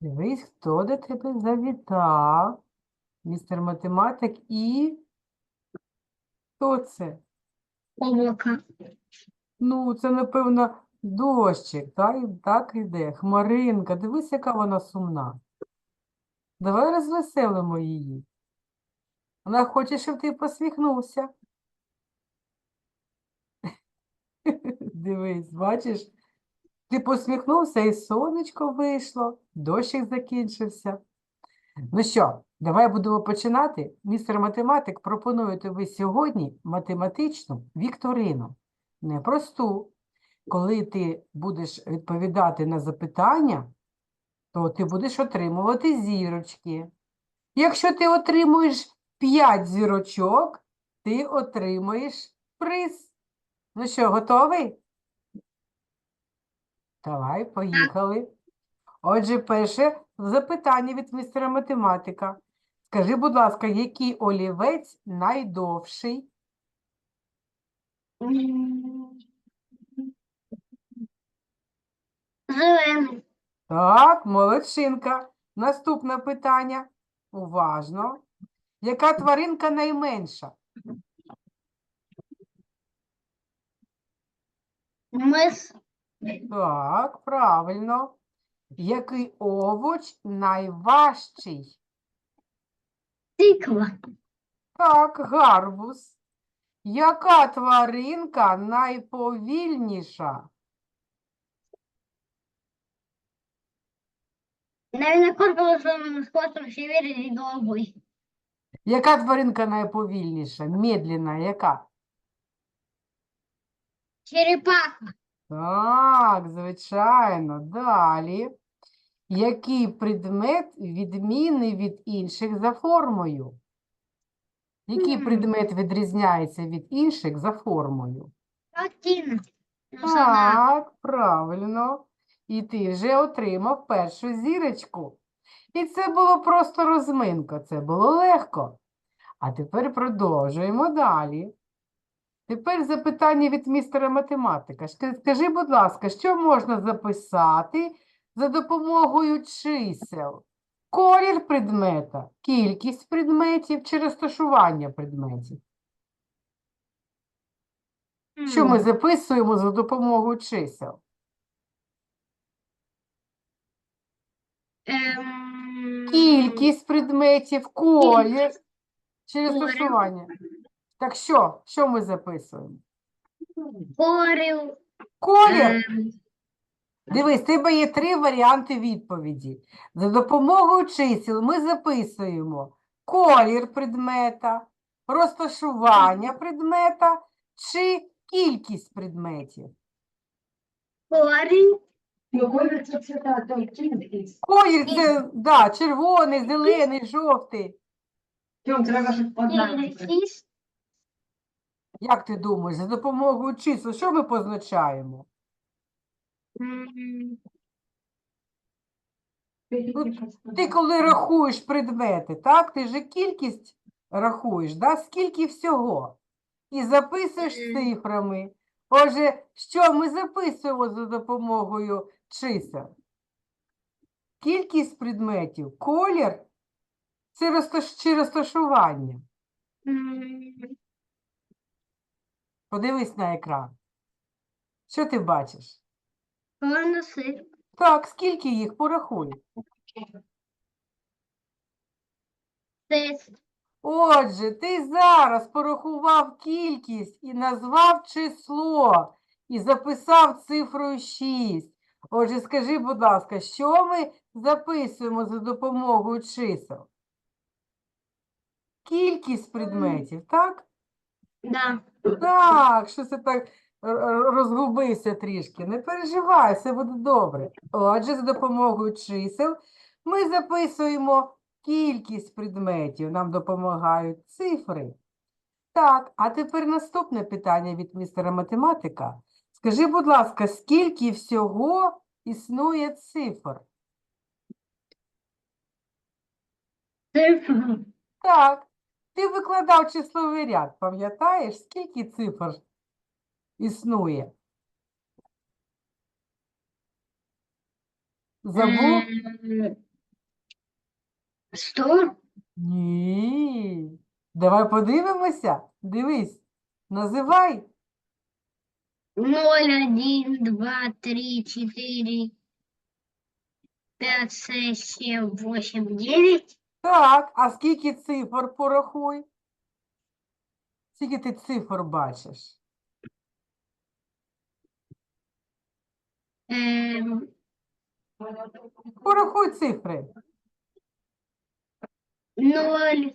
Дивись, хто до тебе завітав. Містер математик і хто це? Облако. Ну, це, напевно, дощик, так, так іде. Хмаринка. Дивись, яка вона сумна. Давай розвеселимо її. Вона хоче, щоб ти посміхнувся. Дивись, бачиш, ти посміхнувся, і сонечко вийшло, дощик закінчився. Ну що, давай будемо починати. Містер математик пропонує тобі сьогодні математичну вікторину. Непросту. Коли ти будеш відповідати на запитання, то ти будеш отримувати зірочки. Якщо ти отримуєш 5 зірочок, ти отримуєш приз. Ну що, готовий? Давай, поїхали. Отже, перше запитання від містера математика. Скажи, будь ласка, який олівець найдовший? Зелений. Так, молодчинка. Наступне питання. Уважно. Яка тваринка найменша? Мис. Так, правильно. Який овоч найважчий? Тиква. Так, гарбуз. Яка тваринка найповільніша? Наверное, корпус с хвостом севере и головой. Яка тваринка найповільніша? Медленна, яка? Черепаха. Так, звичайно. Далі. Який предмет відмінний від інших за формою? Який предмет відрізняється від інших за формою? Картина. Так, правильно. І ти вже отримав першу зірочку. І це було просто розминка, це було легко. А тепер продовжуємо далі. Тепер запитання від містера математика. Скажи, будь ласка, що можна записати за допомогою чисел? Колір предмета, кількість предметів чи розташування предметів? Що ми записуємо за допомогою чисел? Ем, Кількість предметів, колір чи розташування? Так що? Що ми записуємо? Корів. Колір. ем, Дивись, тебе є три варіанти відповіді. За допомогою чисел ми записуємо колір предмета, розташування предмета чи кількість предметів. Корінь. Ну, колір це той. Колір це да, червоний, зелений, жовтий. Треба подати. Як ти думаєш, за допомогою чисел що ми позначаємо? м, Ти коли рахуєш предмети, так? Ти же кількість рахуєш, да? Скільки всього? І записуєш цифрами. Отже, що ми записуємо за допомогою чисел? Кількість предметів, колір це розташ... чи розташування. Подивись на екран. Що ти бачиш? Конуси. Так, скільки їх порахуй. Тест. Отже, ти зараз порахував кількість і назвав число, і записав цифрою 6. Отже, скажи, будь ласка, що ми записуємо за допомогою чисел? Кількість предметів, так? Да. Так, що це так р- р- розгубився трішки. Не переживай, все буде добре. Отже, за допомогою чисел ми записуємо кількість предметів, нам допомагають цифри. Так, а тепер наступне питання від містера математика. Скажи, будь ласка, скільки всього існує цифр? Цифра. Так, ти викладав числовий ряд, пам'ятаєш, скільки цифр існує? Забув? Сто. Ні. Давай подивимося. Дивись. Називай. Ноль, один, два, три, четыре, пять, шесть, семь, восемь, девять. Так, а скільки цифр порахуй? Скільки ти цифр бачиш? Эм, Порахуй цифри. ноль,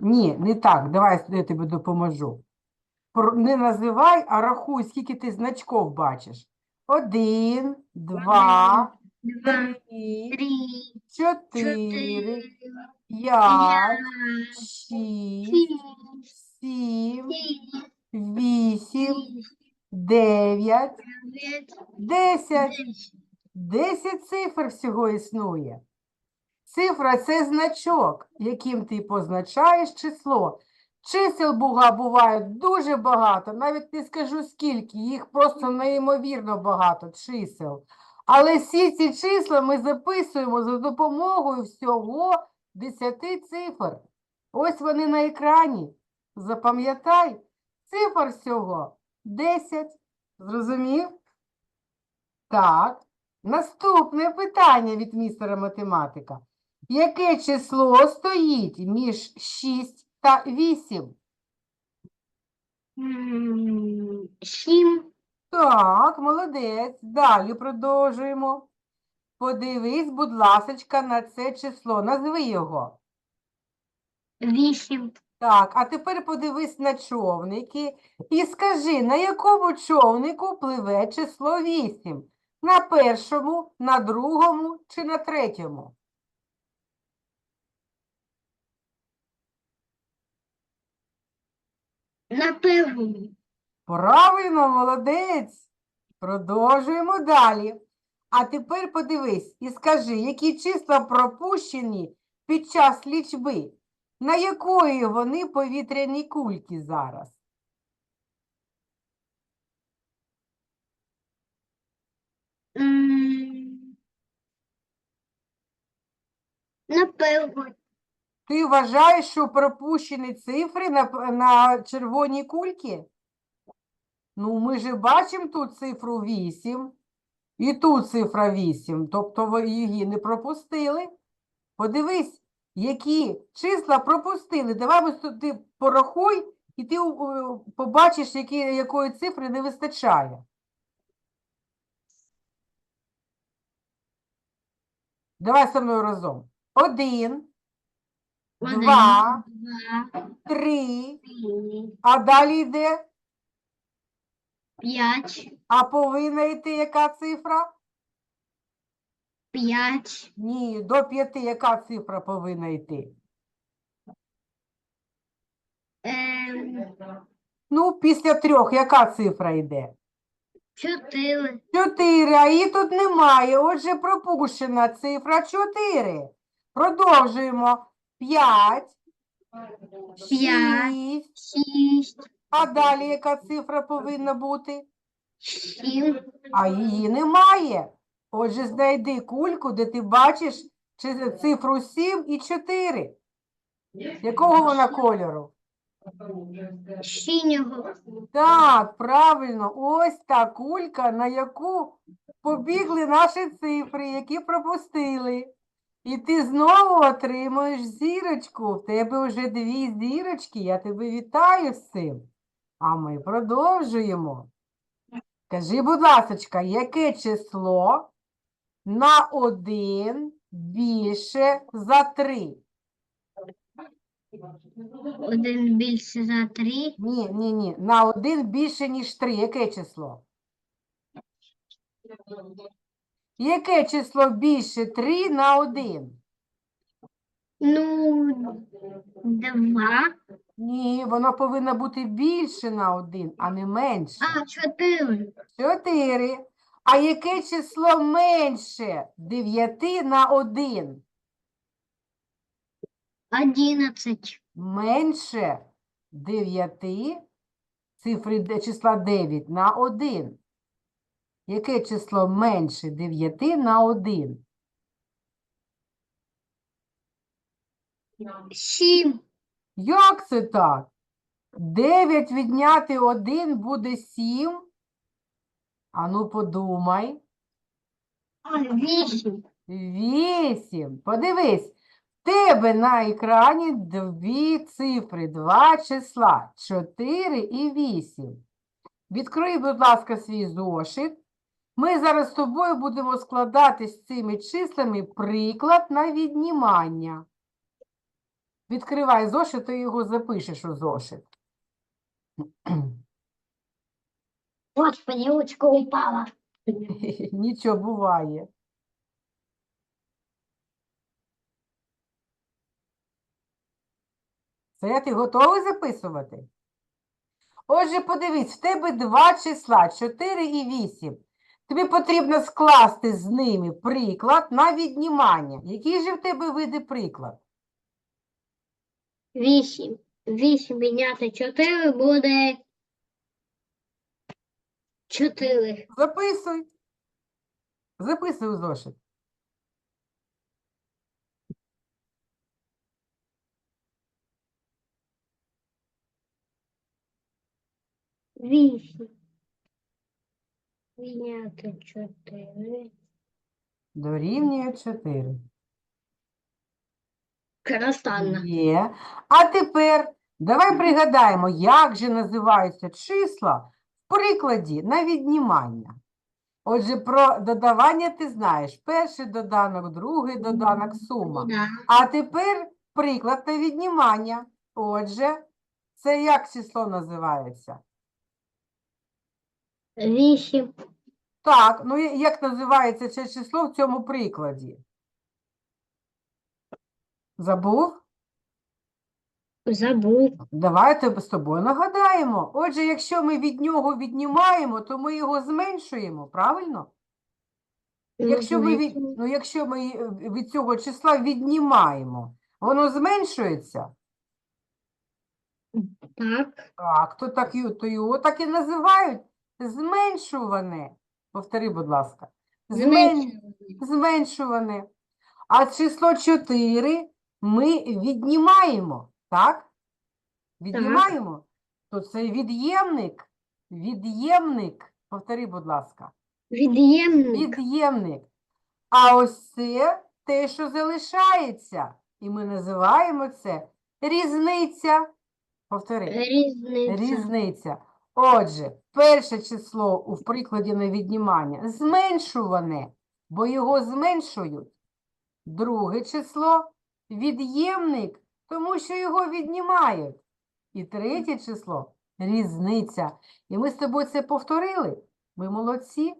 Ні, не так. Давай я тобі допоможу. Пор- Не називай, а рахуй, скільки ти значков бачиш. Один, два, два, три, чотири, п'ять, шість, сім, семь, вісім, дев'ять, десять. Десять цифр всього існує. Цифра – це значок, яким ти позначаєш число. Чисел буга буває дуже багато, навіть не скажу скільки, їх просто неймовірно багато чисел. Але всі ці числа ми записуємо за допомогою всього 10 цифр. Ось вони на екрані. Запам'ятай, цифр всього 10. Зрозумів? Так. Наступне питання від містера математика. Яке число стоїть між 6 та 8? М, Семь, Так, молодець. Далі продовжуємо. Подивись, будь ласочка, на це число. Назви його. восемь, Так, а тепер подивись на човники і скажи, на якому човнику пливе число 8? На першому, на другому чи на третьому? на первом, Правильно, молодець. Продовжуємо далі. А тепер подивись і скажи, які числа пропущені під час лічби? На якої вони повітряні кульки зараз? М, на первом, Ти вважаєш, що пропущені цифри на, на червоній кульки? Ну, ми ж бачимо тут цифру 8 і тут цифра 8, тобто ви її не пропустили. Подивись, які числа пропустили. Давай ми с- ти порахуй, і ти е, побачиш, які, якої цифри не вистачає. Давай зі мною разом. Один, один, Два. три, а далі йде. Пять, А повинна йти яка цифра? пять, Ні, до п'яти яка цифра повинна йти? эм, Ну, після трьох яка цифра йде? четыре, Чотири, а її тут немає. Отже, пропущена цифра чотири. Продовжуємо. П'ять, П'ять. шість. А далі яка цифра повинна бути? семь, А її немає. Отже, знайди кульку, де ти бачиш чи- цифру 7 і 4. Якого вона кольору? синего, Так, правильно, ось та кулька, на яку побігли наші цифри, які пропустили. І ти знову отримуєш зірочку. В тебе вже дві зірочки. Я тебе вітаю з цим. А ми продовжуємо. Кажи, будь ласочка, яке число на один більше за три? один більше за три, Ні, ні, ні. На один більше, ніж три. Яке число? Яке число більше 3 на 1? ну, два, Ні, воно повинно бути більше на 1, а не менше. а, чотири, 4. А яке число менше 9 на 1? одинадцять, Менше 9 цифри де- числа 9 на 1. Яке число менше 9 на 1? Сім. Як це так? 9 відняти 1 буде 7. Ану, подумай. Вісім. 8. Подивись, в тебе на екрані дві цифри, два числа 4 і 8. Відкрий, будь ласка, свій зошит. Ми зараз з тобою будемо складати з цими числами приклад на віднімання. Відкривай зошит і його запишеш у зошит. Господи, ручка упала. Нічого буває. Це ти готовий записувати? Отже, подивись, в тебе два числа 4 і 8. Тобі потрібно скласти з ними приклад на віднімання. Який же в тебе вийде приклад? Вісім. Вісім відняти чотири буде. Чотири. Записуй. Записуй у зошит. Вісім. Відняти чотири. Дорівнює 4. Красанна. Є. А тепер давай пригадаємо, як же називаються числа в прикладі на віднімання. Отже, про додавання ти знаєш. Перший доданок, другий доданок, сума. А тепер приклад на віднімання. Отже, це як число називається? Вісім. Так, ну як називається це число в цьому прикладі? Забув? Забув. Давайте з тобою нагадаємо. Отже, якщо ми від нього віднімаємо, то ми його зменшуємо, правильно? Якщо ми від, ну, якщо ми е, від цього числа віднімаємо, воно зменшується? Так. Так, то, так, то його так і називають зменшуване. Повтори, будь ласка. Змен... Зменшуване. А число 4 ми віднімаємо, так? Віднімаємо. То це від'ємник. Від'ємник. Повтори, будь ласка. Від'ємник. Від'ємник. А ось це те, що залишається. І ми називаємо це різниця. Повтори. Різниця. Різниця. Отже, перше число у прикладі на віднімання зменшуване, бо його зменшують. Друге число від'ємник, тому що його віднімають. І третє число різниця. І ми з тобою це повторили. Ми молодці.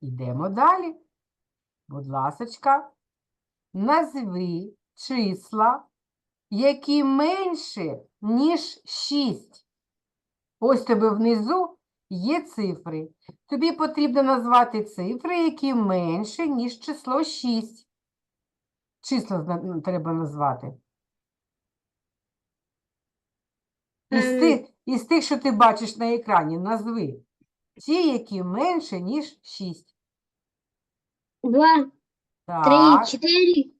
Йдемо далі. Будь ласочка, назви числа, які менше, ніж 6. Ось тебе внизу є цифри. Тобі потрібно назвати цифри, які менше, ніж число 6. Числа треба назвати. Із Ем. тих, із тих, що ти бачиш на екрані, назви. Ті, які менше, ніж 6. Два, три, Так, чотири.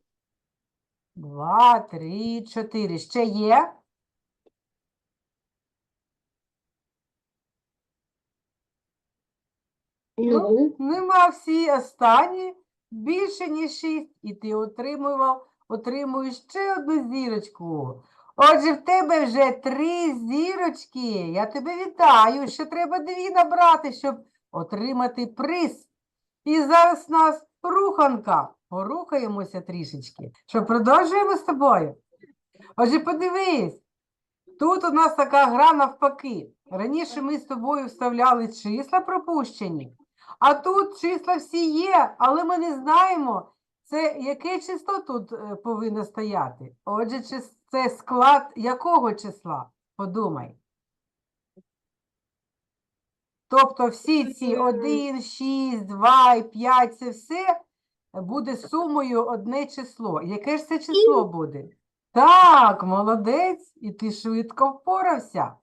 два, три, чотири. Ще є? Ну, Нема всі останні більше, ніж 6, і ти отримував, отримуєш ще одну зірочку. Отже, в тебе вже три зірочки. Я тебе вітаю. Ще треба дві набрати, щоб отримати приз. І зараз у нас руханка. Порухаємося трішечки. Що продовжуємо з тобою? Отже, подивись. Тут у нас така гра навпаки. Раніше ми з тобою вставляли числа пропущені, а тут числа всі є, але ми не знаємо, це яке число тут е, повинно стояти. Отже, це склад якого числа? Подумай. Тобто всі ці 1, 6, 2 і 5, це все буде сумою одне число. Яке ж це число буде? Так, молодець, і ти швидко впорався.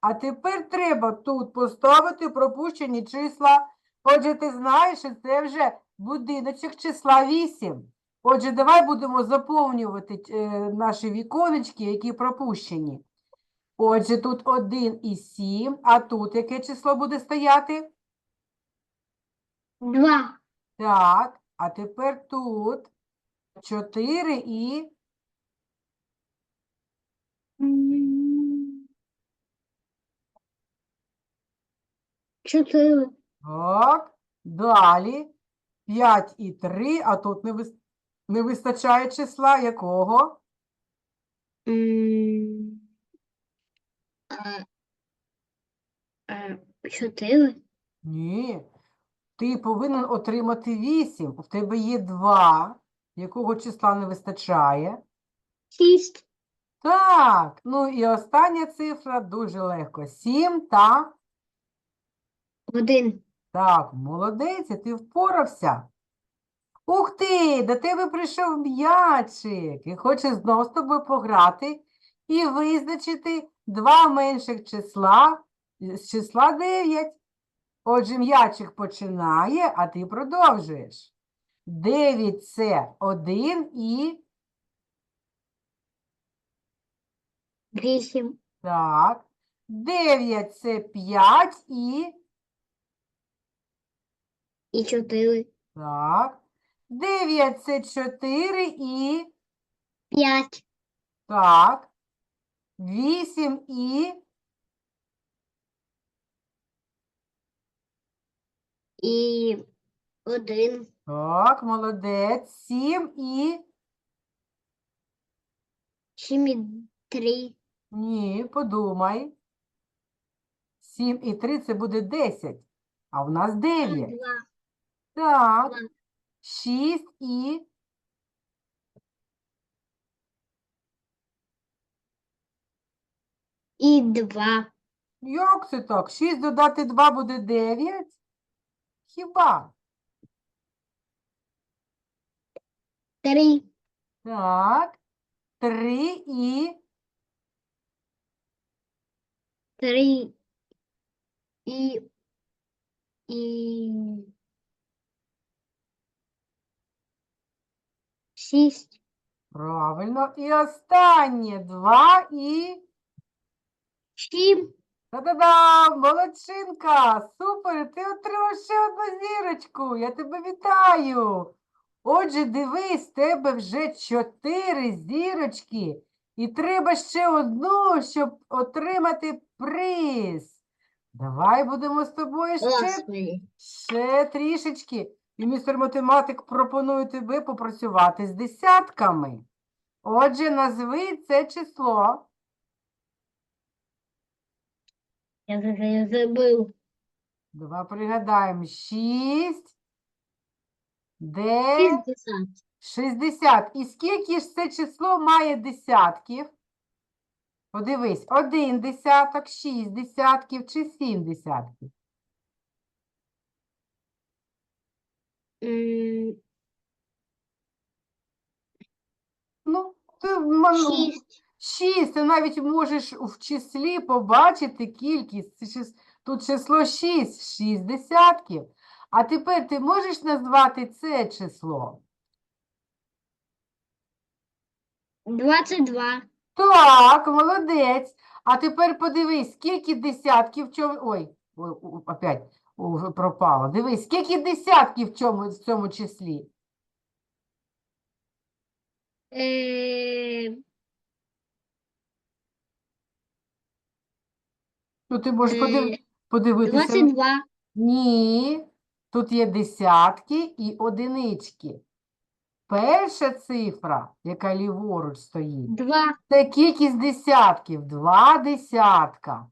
А тепер треба тут поставити пропущені числа. Отже, ти знаєш, що це вже будиночок числа 8. Отже, давай будемо заповнювати е, наші віконечки, які пропущені. Отже, тут 1 і 7, а тут яке число буде стояти? 2. Так, а тепер тут 4 і. 4 так, далі 5 і 3, а тут не, вис... не вистачає числа якого? М. А, а, Чотири. Ні. Ти повинен отримати 8. В тебе є 2. Якого числа не вистачає? Шість. Так, ну і остання цифра дуже легко. 7 та Один. Так, молодець, і ти впорався. Ух ти, до тебе прийшов м'ячик і хоче знов з тобою пограти і визначити два менших числа з числа 9. Отже, м'ячик починає, а ти продовжуєш. 9 – це 1 і Вісім. так. 9 – це 5 і І чотири. так. 9 – це 4 і П'ять. Так. Вісім і І один. так, молодець. Сім і Сім і три. ні, подумай. Сім і три це буде десять. А в нас дев'ять. Два. Так. Шість і І два. як це так? Шість додати два буде дев'ять? Хіба? Три. Так. Три і Три. І. І. Шість. правильно. І останнє два і Сім. Та-да-дам! Молодчинка! Супер! Ти отримав ще одну зірочку. Я тебе вітаю. Отже, дивись, в тебе вже чотири зірочки. І треба ще одну, щоб отримати приз. Давай будемо з тобою ще, ще трішечки. І містер математик пропонує тобі попрацювати з десятками. Отже, назви це число. Я вже забив. Давай пригадаємо. 6, 9, Шістдесят. 60. І скільки ж це число має десятків? Подивись, один десяток, 6 десятків чи 7 десятків? Ну, ти ма- ну, Шість. Ти навіть можеш в числі побачити кількість. Це чис- Тут число 6, 6 десятків. А тепер ти можеш назвати це число? Двадцять два. Так, молодець. А тепер подивись, скільки десятків в чому. Ой, ой, о, опять о, пропало. Дивись, скільки десятків в цьому, в цьому числі? Е, Ну, ти можеш подив... е, подивитися. Двадцять два. Ні, тут є десятки і одинички. Перша цифра, яка ліворуч стоїть, Два. це кількість десятків, два десятка.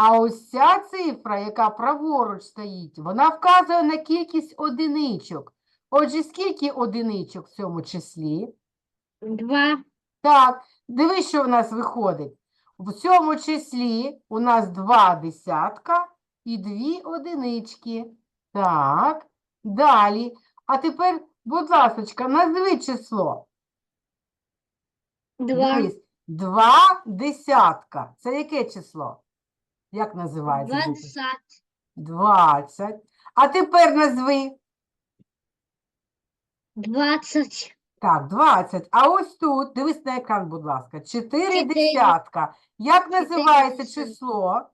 А ось ця цифра, яка праворуч стоїть, вона вказує на кількість одиничок. Отже, скільки одиничок в цьому числі? Два. Так, дивись, що в нас виходить. В цьому числі у нас два десятка і дві одинички. Так, далі. А тепер, будь ласочка, назви число. Два. Дивись, два десятка. Це яке число? Як називається? діти? Двадцять. Двадцять. А тепер назви. Двадцять Так, 20. А ось тут, дивись на екран, будь ласка. 4 Чотири. десятка. Як називається десятка. число?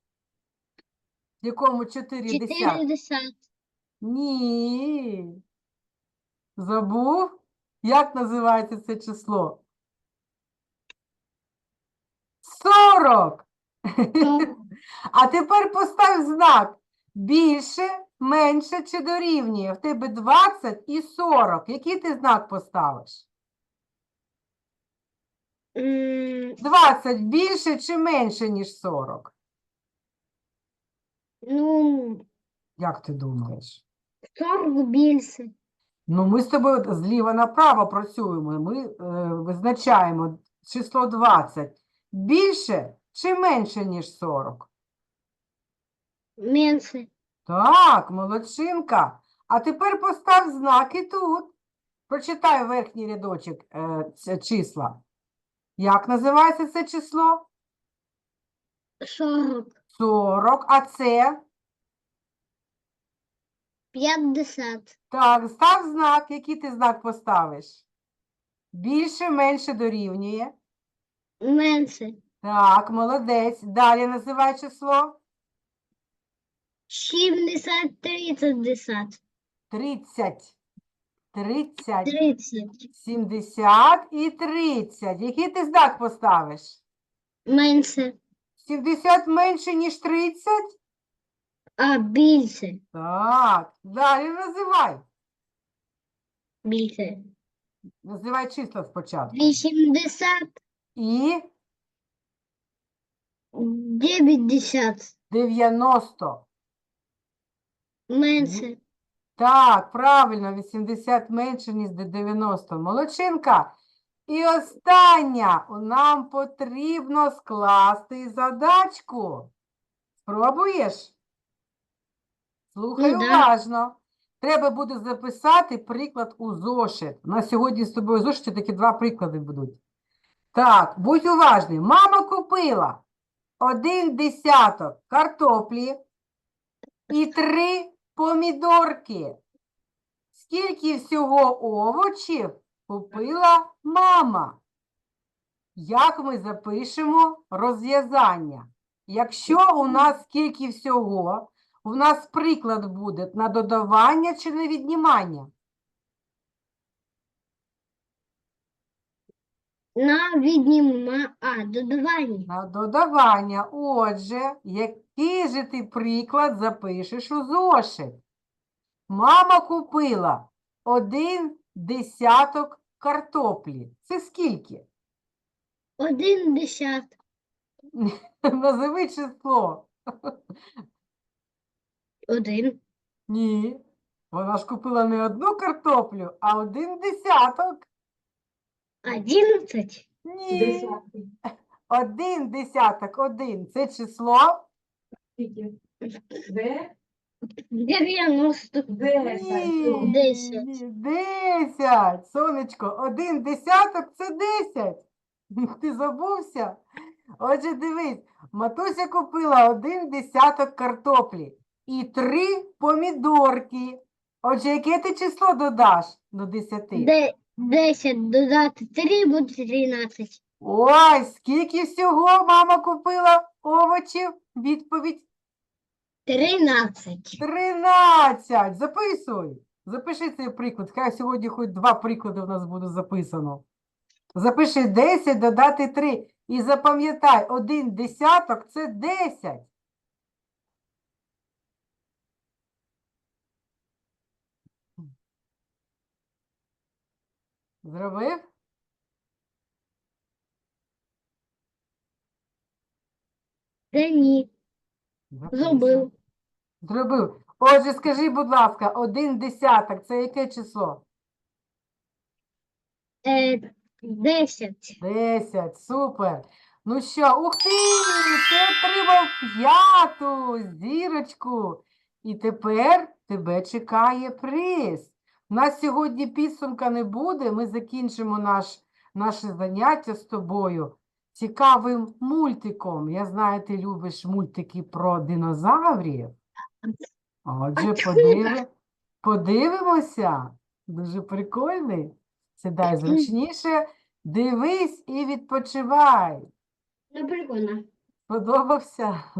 В якому 4 десятка? Чотири десят. Ні. Забув? Як називається це число? 40. А тепер постав знак. Більше, менше чи дорівнює. В тебе 20 і 40. Який ти знак поставиш? М, 20 більше чи менше, ніж 40? Ну, Як ти думаєш? 40 більше. Ну, ми з тобою зліва направо працюємо. Ми е, визначаємо число 20. Більше чи менше, ніж 40? Менше. Так, молодчинка. А тепер постав знак і тут. Прочитай верхній рядочок е, числа. Як називається це число? 40. 40. А це? 50. Так, став знак. Який ти знак поставиш? Більше, менше дорівнює. Менше. Так, молодець. Далі називай число. 70, 30, 10. 30. 30, 30. 70 і 30. Який ти знак поставиш? Менше. 70 менше, ніж 30? А більше. Так, далі називай. Більше. Називай числа спочатку. 80, І 90. 90. Менше. Так, правильно, 80 менше, ніж де 90. Молодчинка. І остання. Нам потрібно скласти задачку. Спробуєш? Слухай Ну, да. уважно. Треба буде записати приклад у зошит. У нас сьогодні з тобою в зошиті такі два приклади будуть. Так, будь уважний. Мама купила один десяток картоплі і три помідорки. Скільки всього овочів купила мама? Як ми запишемо розв'язання? Якщо у нас скільки всього, у нас приклад буде на додавання чи на віднімання? На відніма. А, додавання. На додавання. Отже, який же ти приклад запишеш у зошит? Мама купила один десяток картоплі. Це скільки? Один десяток. Назови число. Один. Ні. Вона ж купила не одну картоплю, а один десяток. Одинадцять. Ні. Один десяток, один. Це число Де? Дев'яносто. Десять. Ні, Десять. ні, Десять. Сонечко, один десяток це десять. Ти забувся? Отже, дивись, матуся купила один десяток картоплі і три помідорки. Отже, яке ти число додаш до десяти? Де, десять додати три буде тринадцять. Ой, скільки всього мама купила овочів? Відповідь Тринадцять. 13. Записуй. Запиши цей приклад. Хай сьогодні хоч два приклади в нас буде записано. Запиши 10, додати 3. І запам'ятай, один десяток – це 10. Зробив? Де ні. Зробив. Зробив. Отже, скажи, будь ласка, один десяток – це яке число? Е, десять. Десять, супер. Ну що, ух ти, ти отримав п'яту зірочку. І тепер тебе чекає приз. У нас сьогодні підсумка не буде, ми закінчимо наш, наше заняття з тобою цікавим мультиком. Я знаю, ти любиш мультики про динозаврів. Отже, чому подиви, подивимося. Дуже прикольний. Сідай зручніше, дивись і відпочивай. Ну, прикольно. Сподобався?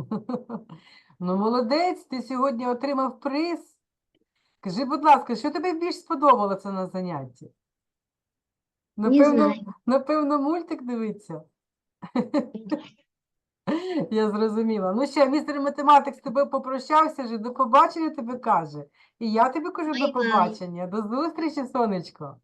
Ну, молодець, ти сьогодні отримав приз. Скажи, будь ласка, що тобі більш сподобалося на занятті? Напевно, напевно, мультик дивиться. Я зрозуміла. Ну що, містер математик з тобою попрощався вже, до побачення тобі каже. І я тобі кажу до побачення. До зустрічі, сонечко.